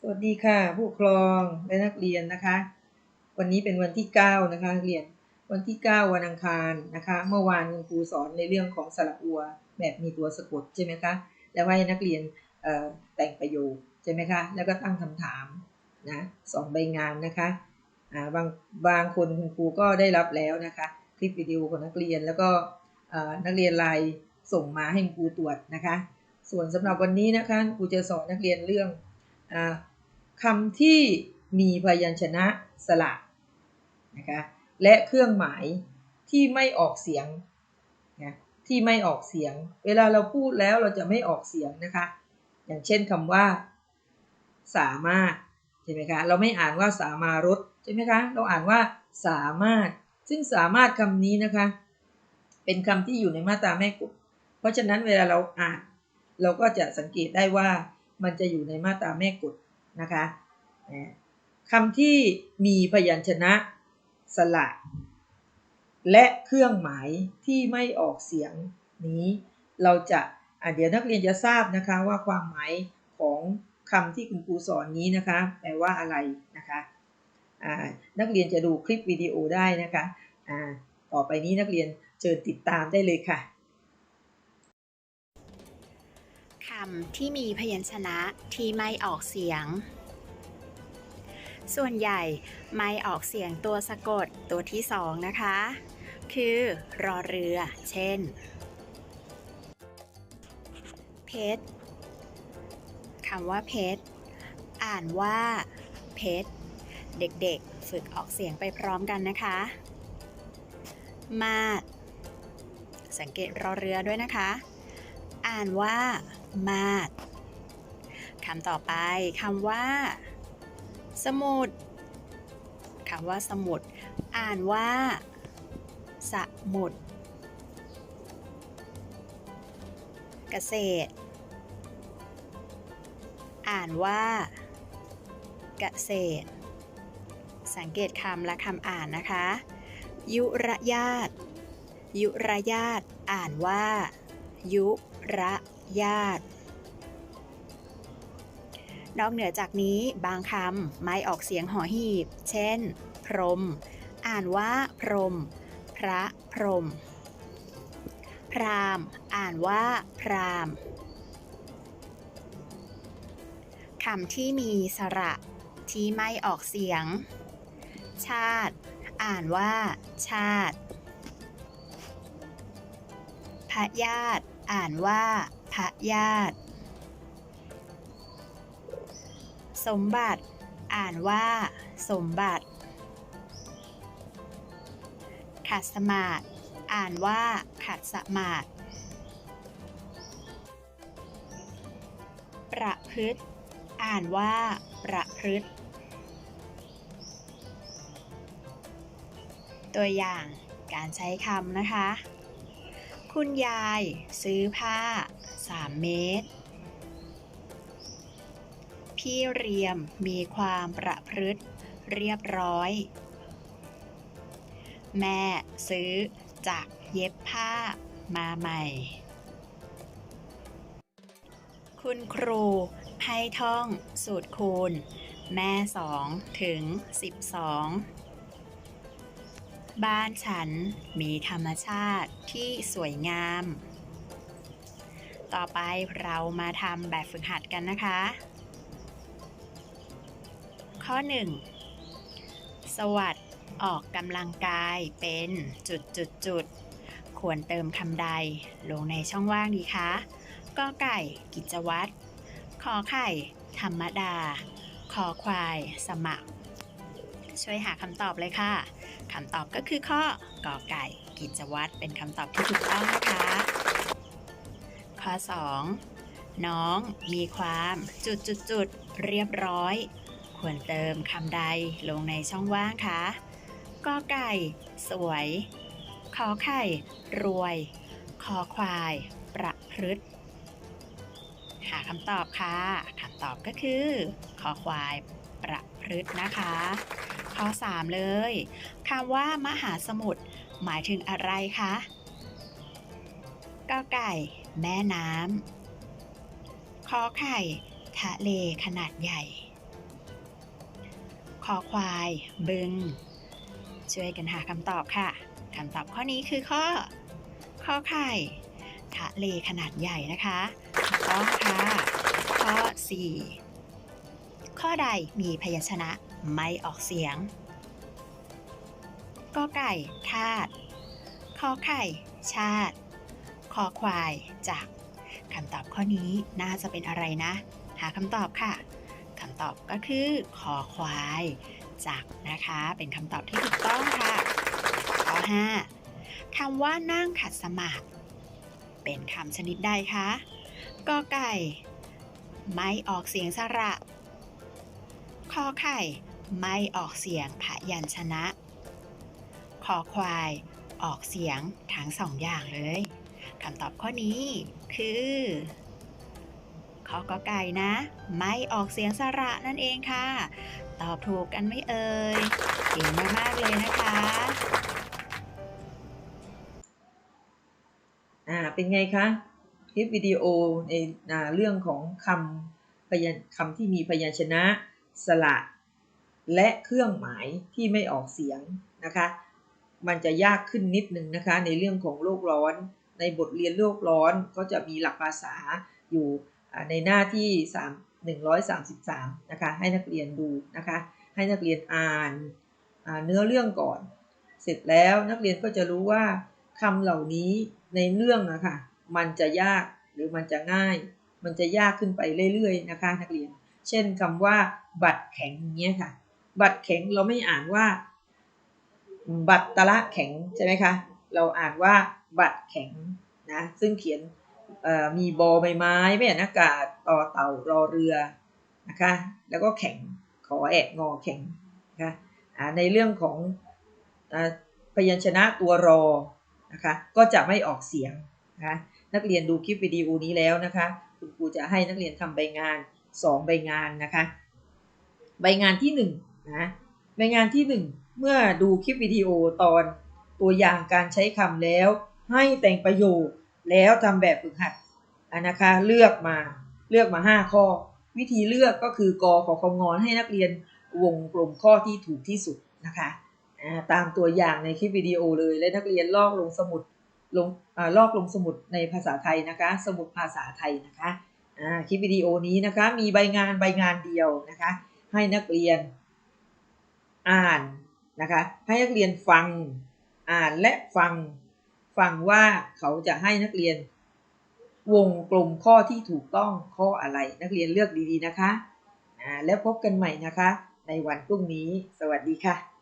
สวัสดีค่ะ ผู้ครองและนักเรียนนะคะ วันนี้เป็นวันที่ 9 นะคะนักเรียนวันที่ 9 วันอังคารนะคะ เมื่อวานคุณครูสอนในเรื่องของสระอัวแบบมีตัวสะกดใช่ไหมคะแล้วให้นักเรียนเอ่อแต่งประโยคใช่ไหมคะแล้วก็ตั้งคำถามนะสองใบงานนะคะอ่าบางบางคนคุณครูก็ได้รับแล้วนะคะ คลิปวิดีโอของนักเรียนแล้วก็เอ่อนักเรียนไลน์ส่งมาให้คุณครูตรวจนะคะ ส่วนสำหรับวันนี้นะคะครูจะสอนนักเรียนเรื่อง คำที่มีพยัญชนะสระนะคะและเครื่องหมายที่ไม่ออกเสียงนะที่ไม่ออกเสียง เวลาเราพูดแล้วเราจะไม่ออกเสียงนะคะ อย่างเช่นคำว่า สามารถใช่ไหมคะเราไม่อ่านว่าสามารถใช่ไหมคะเราอ่านว่าสามารถ ซึ่งสามารถคำนี้นะคะ เป็นคำที่อยู่ในมาตราแม่กฎเพราะฉะนั้นเวลาเราอ่าน เราก็จะสังเกตได้ว่า มันจะอยู่ในมาตราแม่กฎนะคะคำที่มีพยัญชนะสระและเครื่องหมายที่ไม่ออกเสียงนี้ เราจะะเดี๋ยวนักเรียนจะทราบนะคะว่าความหมายของคำที่คุณครูสอนนี้นะคะแปลว่าอะไรนะคะนักเรียนจะดูคลิปวิดีโอได้นะคะต่อไปนี้นักเรียนเชิญติดตามได้เลยค่ะำที่มีพยัญชนะที่ไม่ออกเสียง ส่วนใหญ่ไม่ออกเสียงตัวสะกดตัวที่สองนะคะ คือรอเรือ เช่น เพชรคำว่าเพชรอ่านว่าเพชรเด็กๆ ฝึกออกเสียงไปพร้อมกันนะคะ มาดสังเกตรอเรือด้วยนะคะ อ่านว่า มาดคำต่อไปคำว่า สมุดคำว่าสมุด อ่านว่า สมุด เกษตร อ่านว่า เกษตร สังเกตคำและคำอ่านนะคะ ยุระญาตยุระญาตอ่านว่า ยุระ ญาตนอกเหนือจากนี้บางคำไม่ออกเสียงหอหีบ เช่น พรม อ่านว่าพรม พระพรม พรามอ่านว่าพรามคำที่มีสระที่ไม่ออกเสียง ชาติ อ่านว่า ชาติพระญาติอ่านว่าะญาติ สมบัติอ่านว่า สมบัติ ขัดสมาธิอ่านว่า ขัดสมาธิประพฤติ อ่านว่า ประพฤติ ตัวอย่างการใช้คำนะคะ คุณยายซื้อผ้า 3 เมตร พี่เรียมมีความประพฤติเรียบร้อย แม่ซื้อจากเย็บผ้ามาใหม่ คุณครูให้ท่องสูตรคูณ แม่2ถึง12บ้ บ้านฉันมีธรรมชาติที่สวยงาม ต่อไปเรามาทำแบบฝึกหัดกันนะคะ ข้อ 1 สวัสดออกกำลังกายเป็นจุดจุดจุดควรเติมคำใดลงในช่องว่างดีคะกอไก่ กิจวัตรขอไข่ ธรรมดาคอควาย สมัคร ช่วยหาคำตอบเลยค่ะคำตอบก็คือข้อกอไก่ กิจวัตรเป็นคำตอบที่ถูกต้องนะคะ ข้อ 2 น้องมีความจุดจุดจุดเรียบร้อย ควรเติมคำใดลงในช่องว่างคะกอไก่ สวยขอไข่ รวย คอควาย ประพฤติหาคำตอบค่ะคำตอบก็คือ คอควายประพฤตินะคะ ข้อ 3 เลยคำว่ามหาสมุทรหมายถึงอะไรคะกอไก่ แม่น้ำขอไข่ ทะเลขนาดใหญ่คอควาย บึง ช่วยกันหาคำตอบค่ะคำตอบข้อนี้คือข้อ ข้อไข่ ทะเลขนาดใหญ่นะคะต้องค่ะ ข้อ 4 ข้อใดมีพยัญชนะ ไม่ออกเสียงกอไก่ทาตขอไข่ ชาติ คอควาย จากคำตอบข้อนี้น่าจะเป็นอะไรนะ หาคำตอบค่ะคำตอบก็คือคอควาย จากนะคะ เป็นคำตอบที่ถูกต้องค่ะข้อ5คำว่านั่งขัดสมาธิเป็นคำชนิดใดคะกอไก่ ไม่ออกเสียงสระคอไข่ ไม่ออกเสียงพยัญชนะ คอควายออกเสียงทั้งสองอย่างเลยคำตอบข้อนี้คือขอกอไก่นะ ไม่ออกเสียงสระนั่นเองค่ะ ตอบถูกกันไม่เอ่ยเก่งมากๆเลยนะคะอ่าเป็นไงคะคลิปวิดีโอในอเรื่องของคำพยัญคำที่มีพยัญชนะสระ และเครื่องหมายที่ไม่ออกเสียงนะคะ มันจะยากขึ้นนิดนึงนะคะ ในเรื่องของโลกร้อน ในบทเรียนโลกร้อนก็จะมีหลักภาษาอยู่ในหน้าที่ 3 133 นะคะ ให้นักเรียนดูนะคะ ให้นักเรียนอ่านาเนื้อเรื่องก่อน เสร็จแล้วนักเรียนก็จะรู้ว่าคำเหล่านี้ในเรื่องอะคะมันจะยากหรือมันจะง่าย มันจะยากขึ้นไปเรื่อยๆนะคะ นักเรียน เช่นคำว่าบัตรแข็งอย่างเงี้ยค่ะ บัตรแข็งเราไม่อ่านว่า บัตรตะละแข็งใช่ไหมคะ เราอ่านว่าบัตรแข็งนะซึ่งเขียนมีบอใบไม้ไม่อานากาศต่อเต่ารอเรือนะคะแล้วก็แข็งขอแอกงอแข็งนะคะอ่าในเรื่องของอพยัญชนะตัวรอนะคะก็จะไม่ออกเสียงนะคะนักเรียนดูคลิปวิดีโอนี้แล้วนะคะ คุณครูจะให้นักเรียนทำใบงาน 2 ใบงานนะคะ ใบงานที่ 1 นะใบงานที่ 1 เมื่อดูคลิปวิดีโอตอนตัวอย่างการใช้คำแล้ว ให้แต่งประโยคแล้วทำแบบฝึกหัดอะนะคะเลือกมาเลือกมา 5 ข้อ วิธีเลือกก็คือกอขอคงอนให้นักเรียนวงกลมข้อที่ถูกที่สุดนะคะตามตัวอย่างในคลิปวิดีโอเลยและนักเรียนลอกลงสมุดลงอลอกลงสมุดในภาษาไทยนะคะ สมุดภาษาไทยนะคะคลิปวิดีโอนี้นะคะมีใบงานใบงานเดียวนะคะให้นักเรียน อ่านนะคะให้นักเรียนฟังอ่านและฟังฟังว่าเขาจะให้นักเรียน วงกลมข้อที่ถูกต้องข้ออะไรนักเรียนเลือกดีๆนะคะอ่าแล้วพบกันใหม่นะคะ ในวันพรุ่งนี้ สวัสดีค่ะ